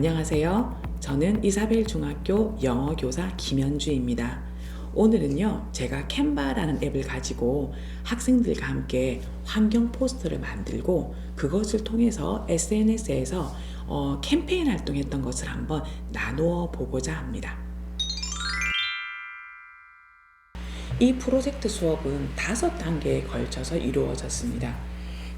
안녕하세요. 저는 이사벨 중학교 영어 교사 김현주입니다. 오늘은요, 제가 캔바라는 앱을 가지고 학생들과 함께 환경 포스터를 만들고 그것을 통해서 SNS에서 어, 캠페인 활동했던 것을 한번 나누어 보고자 합니다. 이 프로젝트 수업은 다섯 단계에 걸쳐서 이루어졌습니다.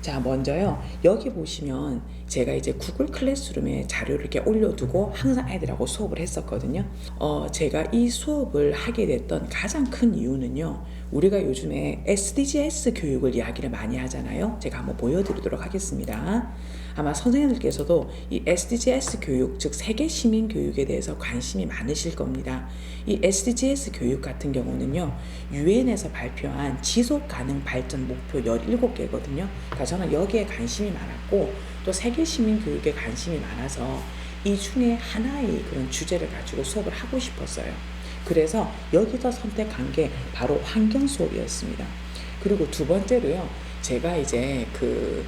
자, 먼저요. 여기 보시면 제가 이제 구글 클래스룸에 자료를 이렇게 올려두고 항상 애들하고 수업을 했었거든요. 어, 제가 이 수업을 하게 됐던 가장 큰 이유는요. 우리가 요즘에 SDGs 교육을 이야기를 많이 하잖아요. 제가 한번 보여드리도록 하겠습니다. 아마 선생님들께서도 이 SDGs 교육, 즉 세계 시민 교육에 대해서 관심이 많으실 겁니다. 이 SDGs 교육 같은 경우는요, 유엔에서 발표한 지속 가능 발전 목표 17개거든요. 그러니까 저는 여기에 관심이 많았고, 또 세계 시민 교육에 관심이 많아서 이 중에 하나의 그런 주제를 가지고 수업을 하고 싶었어요. 그래서 여기서 선택한 게 바로 환경 수업이었습니다. 그리고 두 번째로요, 제가 이제 그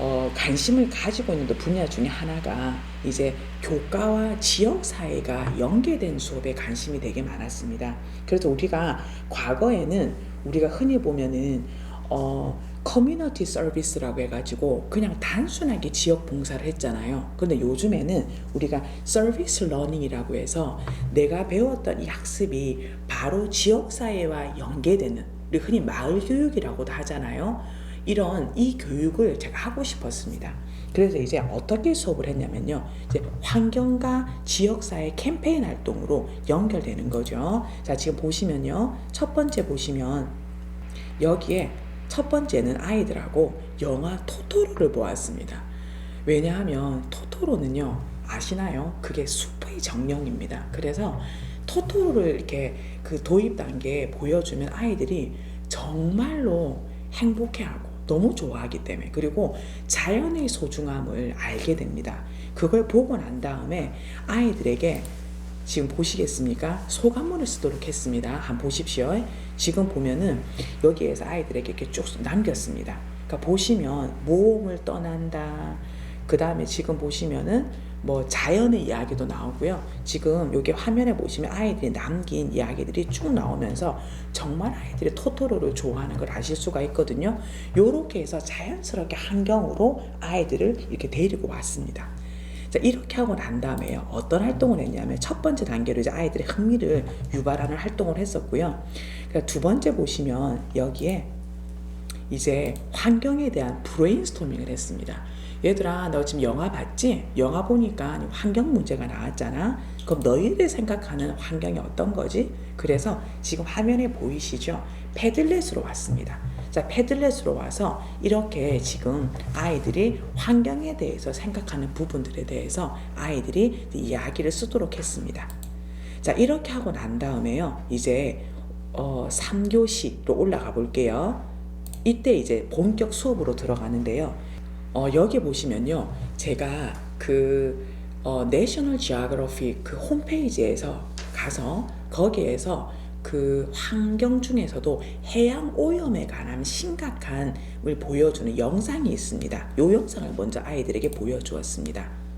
어, 관심을 가지고 있는 분야 중에 하나가 이제 교과와 지역 사회가 연계된 수업에 관심이 되게 많았습니다. 그래서 우리가 과거에는 우리가 흔히 보면은 어, 커뮤니티 서비스라고 해가지고 그냥 단순하게 지역 봉사를 했잖아요. 근데 요즘에는 우리가 서비스 러닝이라고 해서 내가 배웠던 이 학습이 바로 지역 사회와 연계되는 우리 흔히 마을 교육이라고도 하잖아요. 이런 이 교육을 제가 하고 싶었습니다. 그래서 이제 어떻게 수업을 했냐면요. 이제 환경과 지역사회 캠페인 활동으로 연결되는 거죠. 자, 지금 보시면요. 첫 번째 보시면 여기에 첫 번째는 아이들하고 영화 토토로를 보았습니다. 왜냐하면 토토로는요, 아시나요? 그게 숲의 정령입니다. 그래서 토토로를 이렇게 그 도입 단계에 보여주면 아이들이 정말로 행복해하고 너무 좋아하기 때문에 그리고 자연의 소중함을 알게 됩니다. 그걸 보고 난 다음에 아이들에게 지금 보시겠습니까? 소감문을 쓰도록 했습니다. 한번 보십시오. 지금 보면은 여기에서 아이들에게 이렇게 쭉 남겼습니다. 그러니까 보시면 모험을 떠난다. 그 다음에 지금 보시면은 뭐 자연의 이야기도 나오고요. 지금 여기 화면에 보시면 아이들이 남긴 이야기들이 쭉 나오면서 정말 아이들이 토토로를 좋아하는 걸 아실 수가 있거든요. 요렇게 해서 자연스럽게 환경으로 아이들을 이렇게 데리고 왔습니다. 자, 이렇게 하고 난 다음에요. 어떤 활동을 했냐면 첫 번째 단계로 이제 아이들의 흥미를 유발하는 활동을 했었고요. 그러니까 두 번째 보시면 여기에 이제 환경에 대한 브레인스토밍을 했습니다. 얘들아, 너 지금 영화 봤지? 영화 보니까 환경 문제가 나왔잖아. 그럼 너희들 생각하는 환경이 어떤 거지? 그래서 지금 화면에 보이시죠? 패들렛으로 왔습니다. 자, 패들렛으로 와서 이렇게 지금 아이들이 환경에 대해서 생각하는 부분들에 대해서 아이들이 이야기를 쓰도록 했습니다. 자, 이렇게 하고 난 다음에요. 이제 어, 3교시로 올라가 볼게요. 이때 이제 본격 수업으로 들어가는데요. 어, 여기 보시면요. 제가 그 어, 지오그래피 그 홈페이지에서 가서 거기에서 그 환경 중에서도 해양 오염에 관한 심각한을 보여주는 영상이 있습니다. 이 영상을 먼저 아이들에게 보여주었습니다.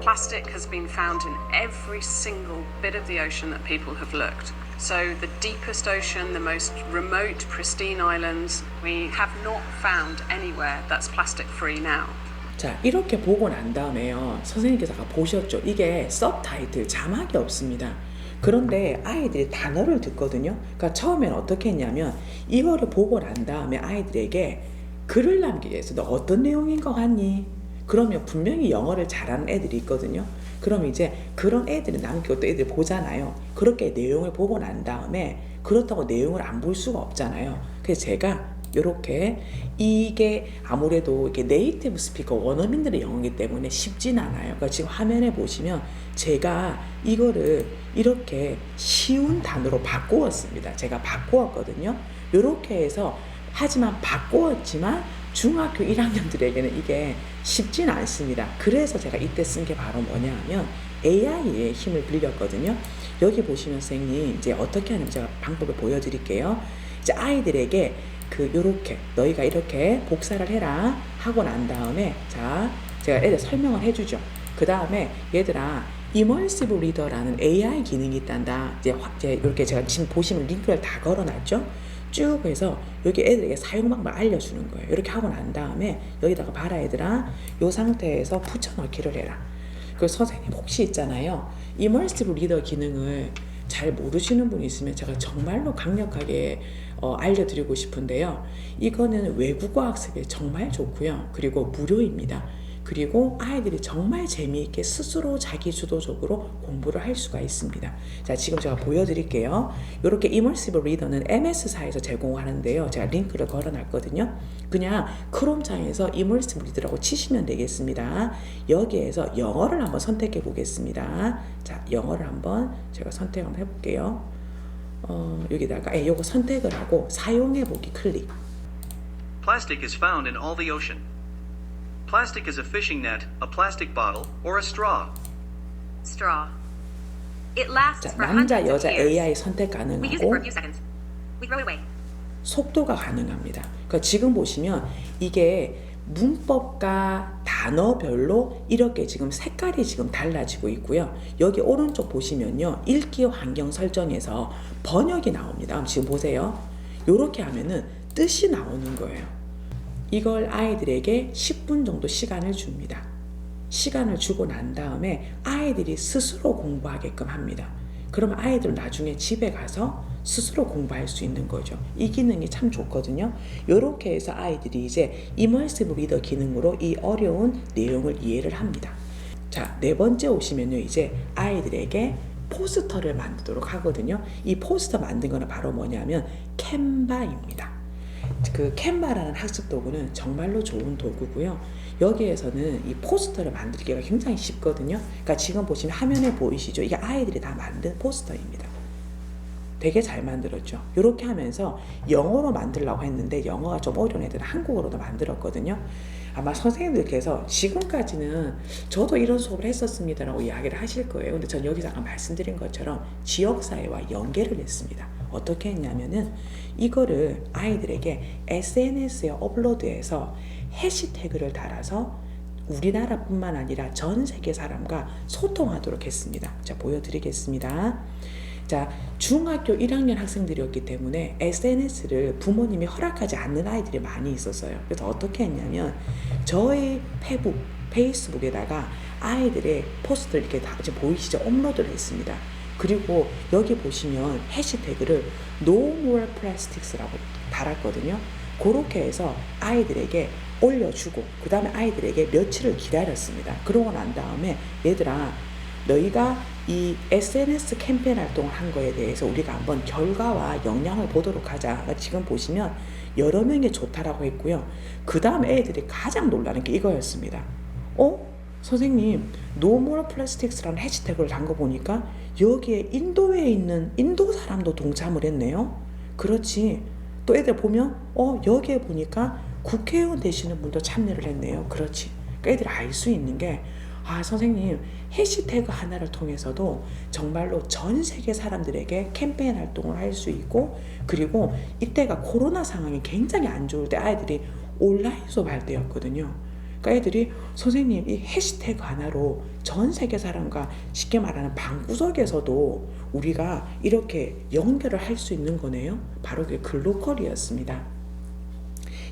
Plastic has been found in every single bit of the ocean that people have looked. So, the deepest ocean, the most remote, pristine islands, we have not found anywhere that's plastic free now. 자, 이렇게 보고 난 다음에요. 선생님께서 아까 보셨죠? 이게 서브타이틀, 자막이 없습니다. 그런데 아이들이 단어를 듣거든요. 그러니까 처음엔 어떻게 했냐면 이거를 보고 난 다음에 아이들에게 글을 남기게 해서 너 어떤 내용인 것 같니? 그러면 분명히 영어를 잘하는 애들이 있거든요. 그럼 이제 그런 애들이 남기고 또 애들 보잖아요. 그렇게 내용을 보고 난 다음에 그렇다고 내용을 안 볼 수가 없잖아요. 그래서 제가 이렇게 이게 아무래도 이게 네이티브 스피커 원어민들의 영어이기 때문에 쉽진 않아요. 그러니까 지금 화면에 보시면 제가 이거를 이렇게 쉬운 단어로 바꾸었습니다. 제가 바꾸었거든요. 이렇게 해서 하지만 바꾸었지만 중학교 1학년들에게는 이게 쉽진 않습니다. 그래서 제가 이때 쓴 게 바로 뭐냐 하면 AI의 힘을 빌렸거든요. 여기 보시면 선생님 이제 어떻게 하는지 제가 방법을 보여드릴게요. 이제 아이들에게 그 요렇게 너희가 이렇게 복사를 해라 하고 난 다음에 자 제가 애들 설명을 해주죠. 그 다음에 얘들아 이멀시브 리더라는 AI 기능이 있단다. 이제, 이렇게 제가 지금 보시면 링크를 다 걸어놨죠. 쭉 해서 여기 애들에게 사용 방법을 알려주는 거예요. 이렇게 하고 난 다음에 여기다가 봐라 애들아 요 상태에서 붙여넣기를 해라. 그 선생님 혹시 있잖아요. 이멀시브 리더 기능을 잘 모르시는 분이 있으면 제가 정말로 강력하게 어, 알려드리고 싶은데요. 이거는 외국어 학습에 정말 좋고요. 그리고 무료입니다. 그리고 아이들이 정말 재미있게 스스로 자기 주도적으로 공부를 할 수가 있습니다. 자, 지금 제가 보여드릴게요. 이렇게 이멀시브 리더는 MS사에서 제공하는데요. 제가 링크를 걸어놨거든요. 그냥 크롬창에서 이멀시브 리더라고 치시면 되겠습니다. 여기에서 영어를 한번 선택해 보겠습니다. 자, 영어를 한번 제가 선택 한번 해볼게요. 어, 여기다가 예, 요거 선택을 하고 사용해 보기 클릭. Plastic is found in all the ocean. Plastic is a fishing net, a plastic bottle, or a straw. Straw. It lasts 자, for 남자 hundreds of 여자 years. AI 선택 We use it for 가능하고 a few seconds. We throw it away. 속도가 가능합니다. 그러니까 지금 보시면 이게 문법과 단어별로 이렇게 지금 색깔이 지금 달라지고 있고요. 여기 오른쪽 보시면요. 읽기 환경 설정에서 번역이 나옵니다. 지금 보세요. 이렇게 하면은 뜻이 나오는 거예요. 이걸 아이들에게 10분 정도 시간을 줍니다. 시간을 주고 난 다음에 아이들이 스스로 공부하게끔 합니다. 그럼 아이들 나중에 집에 가서 스스로 공부할 수 있는 거죠. 이 기능이 참 좋거든요. 이렇게 해서 아이들이 이제 이멀시브 리더 기능으로 이 어려운 내용을 이해를 합니다. 자, 네 번째 오시면요. 이제 아이들에게 포스터를 만들도록 하거든요. 이 포스터 만든 거는 바로 뭐냐면 캔바입니다. 그 캔바라는 학습 도구는 정말로 좋은 도구고요. 여기에서는 이 포스터를 만들기가 굉장히 쉽거든요. 그러니까 지금 보시면 화면에 보이시죠? 이게 아이들이 다 만든 포스터입니다. 되게 잘 만들었죠. 이렇게 하면서 영어로 만들려고 했는데 영어가 좀 어려운 애들은 한국어로도 만들었거든요. 아마 선생님들께서 지금까지는 저도 이런 수업을 했었습니다라고 이야기를 하실 거예요. 근데 전 여기서 아까 말씀드린 것처럼 지역사회와 연계를 했습니다. 어떻게 했냐면은 이거를 아이들에게 SNS에 업로드해서 해시태그를 달아서 우리나라뿐만 아니라 전 세계 사람과 소통하도록 했습니다. 자, 보여드리겠습니다. 자, 중학교 1학년 학생들이었기 때문에 SNS를 부모님이 허락하지 않는 아이들이 많이 있었어요. 그래서 어떻게 했냐면 저희 페북, 페이스북에다가 아이들의 포스트를 이렇게 다 지금 보이시죠? 업로드를 했습니다. 그리고 여기 보시면 해시태그를 No More Plastics라고 달았거든요. 그렇게 해서 아이들에게 올려주고 그 다음에 아이들에게 며칠을 기다렸습니다. 그러고 난 다음에 얘들아 너희가 이 SNS 캠페인 활동을 한 거에 대해서 우리가 한번 결과와 영향을 보도록 하자. 그러니까 지금 보시면 여러 명이 좋다라고 했고요. 그 다음 애들이 가장 놀라는 게 이거였습니다. 어? 선생님, 노모어 플라스틱스라는 해시태그를 단거 보니까 여기에 인도에 있는 인도 사람도 동참을 했네요. 그렇지. 또 애들 보면 어 여기에 보니까 국회의원 되시는 분도 참여를 했네요. 그렇지. 그러니까 애들이 알 수 있는 게 아, 선생님, 해시태그 하나를 통해서도 정말로 전 세계 사람들에게 캠페인 활동을 할 수 있고, 그리고 이때가 코로나 상황이 굉장히 안 좋을 때 아이들이 온라인 수업할 때였거든요. 그러니까 애들이 선생님, 이 해시태그 하나로 전 세계 사람과 쉽게 말하는 방구석에서도 우리가 이렇게 연결을 할 수 있는 거네요. 바로 그게 글로컬이었습니다.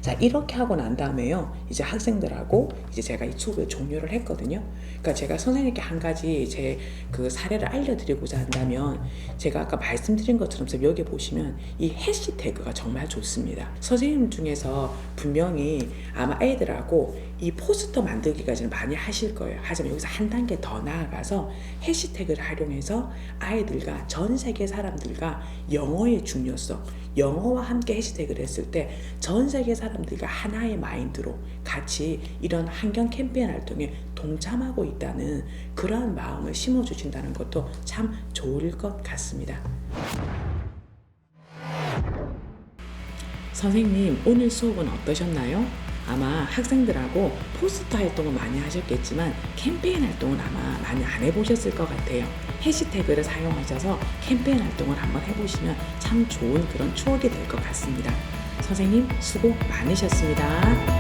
자 이렇게 하고 난 다음에요 이제 학생들하고 이제 제가 이 수업을 종료를 했거든요. 그러니까 제가 선생님께 한 가지 제 그 사례를 알려드리고자 한다면 제가 아까 말씀드린 것처럼 여기 보시면 이 해시태그가 정말 좋습니다. 선생님 중에서 분명히 아마 애들하고 이 포스터 만들기까지는 많이 하실 거예요. 하지만 여기서 한 단계 더 나아가서 해시태그를 활용해서 아이들과 전 세계 사람들과 영어의 중요성 영어와 함께 해시태그를 했을 때 전 세계 사람들과 하나의 마인드로 같이 이런 환경 캠페인 활동에 동참하고 있다는 그러한 마음을 심어주신다는 것도 참 좋을 것 같습니다. 선생님, 오늘 수업은 어떠셨나요? 아마 학생들하고 포스터 활동을 많이 하셨겠지만 캠페인 활동은 아마 많이 안 해보셨을 것 같아요. 해시태그를 사용하셔서 캠페인 활동을 한번 해보시면 참 좋은 그런 추억이 될 것 같습니다. 선생님 수고 많으셨습니다.